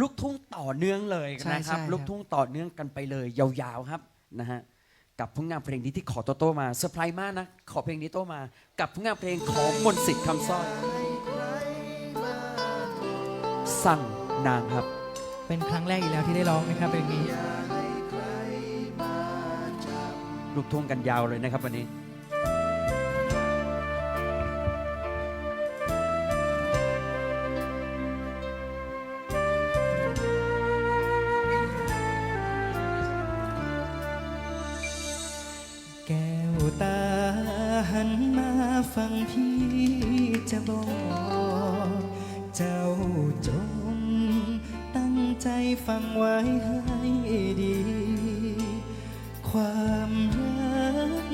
ลูกทุ่งต่อเนื่องเลยใช่นะครับ ใช่ครับ ลูกทุ่งต่อเนื่องกันไปเลยยาวๆครับนะฮะกับผลงานเพลงนี้ที่ขอโตโต้มาเซอร์ไพรส์มากนะขอเพลงนี้โต้มา กับผลงานเพลงของมนต์สิทธิ์คำสร้อยสั่งนางครับ เป็นครั้งแรกอีกแล้วที่ได้ร้องนะครับเพลงนี้ ลูกทุ่งกันยาวเลยนะครับวันนี้ หันมาฟังพี่จะบอกเจ้าจงตั้งใจฟังไว้ให้ดี ความรัก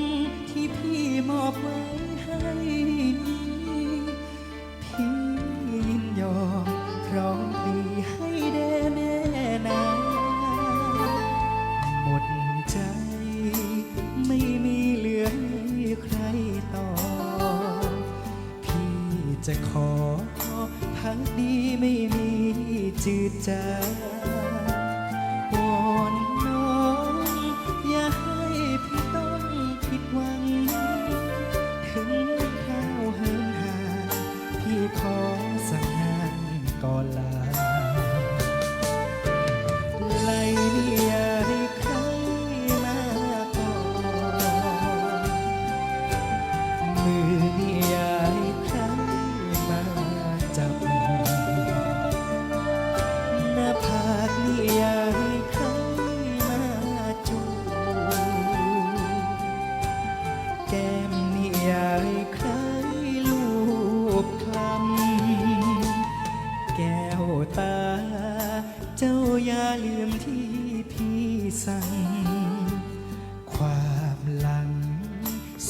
ที่พี่มอบไว้ จะขอทักดีไม่มีจืดจาง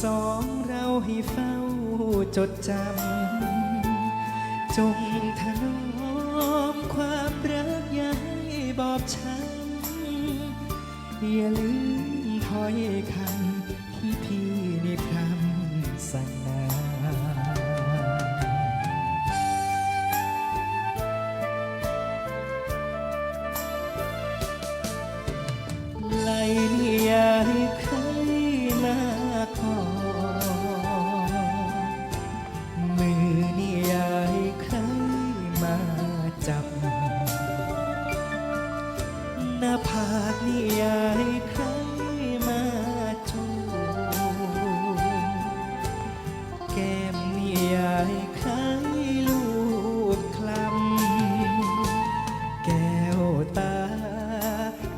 สองเราให้เฝ้าจดจำ จงถนอมความรักอย่าให้บอบช้ำอย่าลืมถ้อยคำที่พี่นิพพรำสั่ง นิยายใครมาจูบแก้มนิยายใครลูบคลำ แก้วตา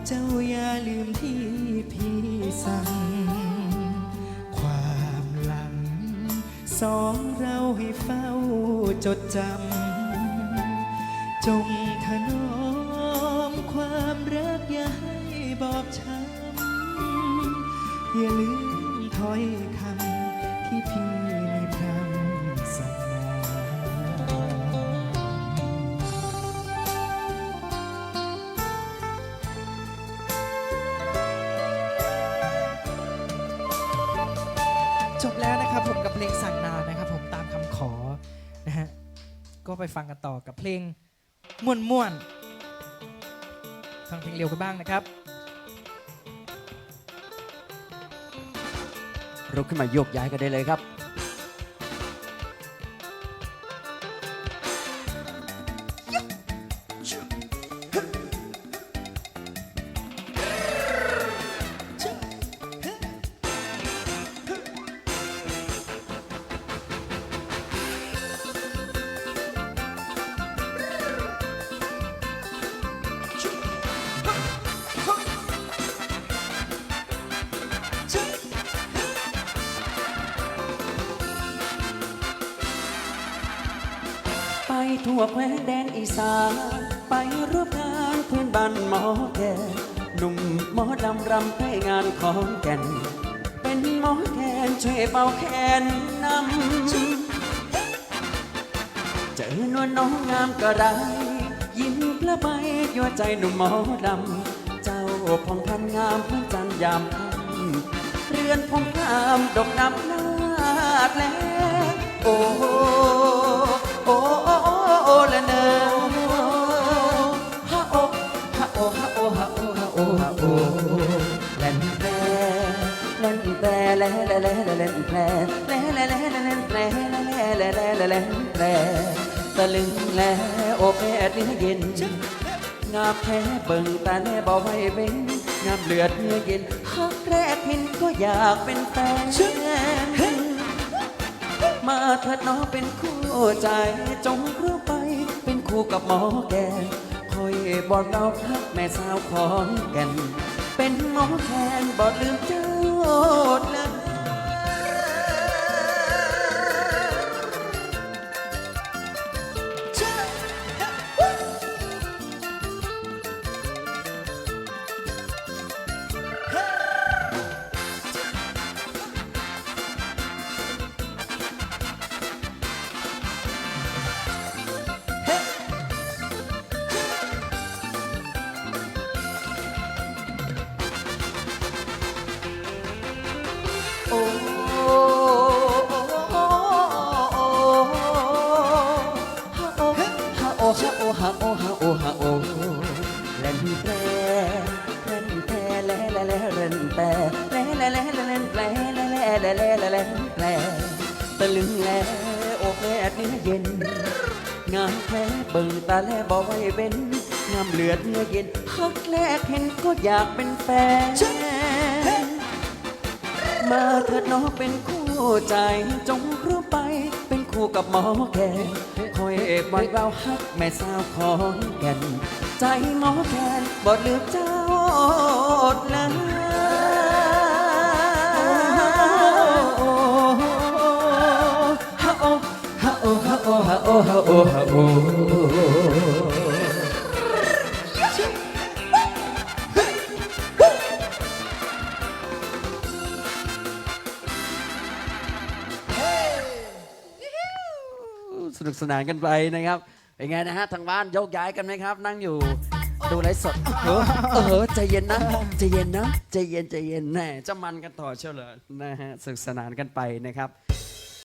เจ้าอย่าลืมที่พี่สั่ง ความหลัง สองเราให้เฝ้าจดจำ จงถนอมความรักอย่าให้ บอบช้ำอย่าลืมถ้อยคำที่พี่ได้พรำสัมาจบแล้วนะครับผมกับเพลงสั่งนานะครับผมตามคำขอนะฮะก็ไปฟังกันต่อกับเพลงม่วนม่วนฟังเพลงเร็วกันบ้างนะครับ ลุกขึ้นมาโยกย้ายกันได้เลยครับ ทั่วแคว้นแดนอีสานไปร่วมงานเพื่อนบ้านหมอแก่หนุ่มหมอดำรำให้งานของแก่น เป็นหมอแคนช่วยเบาแขนนำเจอนวลน้องงามก็ได้ยิ้มกระใบยั่วใจหนุ่มหมอดำ เจ้าพองพันงามเหมือนจันยามค่ำเรือนพองงามดกดำนาดแลโอ้โหโอ้โอ้ เล่นแปรเล่นเล่นเล่เล่นแปรเล่นเล่เล่เล่นแปรเล่นเล่เล่เล่นแปรตะลึงแลโอแพดเนื้อเย็นงามแท้เบิ่งตาแน่บ่ไว้เบ้งงามเลือดเนื้อเย็นฮักแรกเห็นก็อยากเป็นแฟนมาเถิดน้องเป็นคู่ใจจงรู้ไป เป็นคู่กับหมอแกคอยบอกเราพักแม่สาวของแก่น เป็นหมอแทนบอดลืมเจ้าเลยโอ้ฮะ ตะลึงแลโอแปรเนื้เย็น งามแท้เบิ่งตาแลบ่ไว้เว้นงามเลือดเนื้อเย็นฮักแรกเห็นก็อยากเป็นแฟน มาเถิดน้องเป็นคู่ใจจงรู้ไป เป็นคู่กับหมอแคนคอยเอกวันเราฮักแม่สาวของแก่นใจหมอแคนบอดลืมเจ้านะฮะโอฮะโอฮะโอฮะโอฮะโอฮะโอ สนุกสนานกันไปนะครับเป็นไงนะฮะทางบ้านยกย้ายกันไหมครับ นั่งอยู่ดูไลฟ์สดเออเออใจเย็นนะใจเย็นนะใจเย็นใจเย็นแน่จะมันกันต่อเชียวเหรอนะฮะสนุกสนานกันไปนะครับ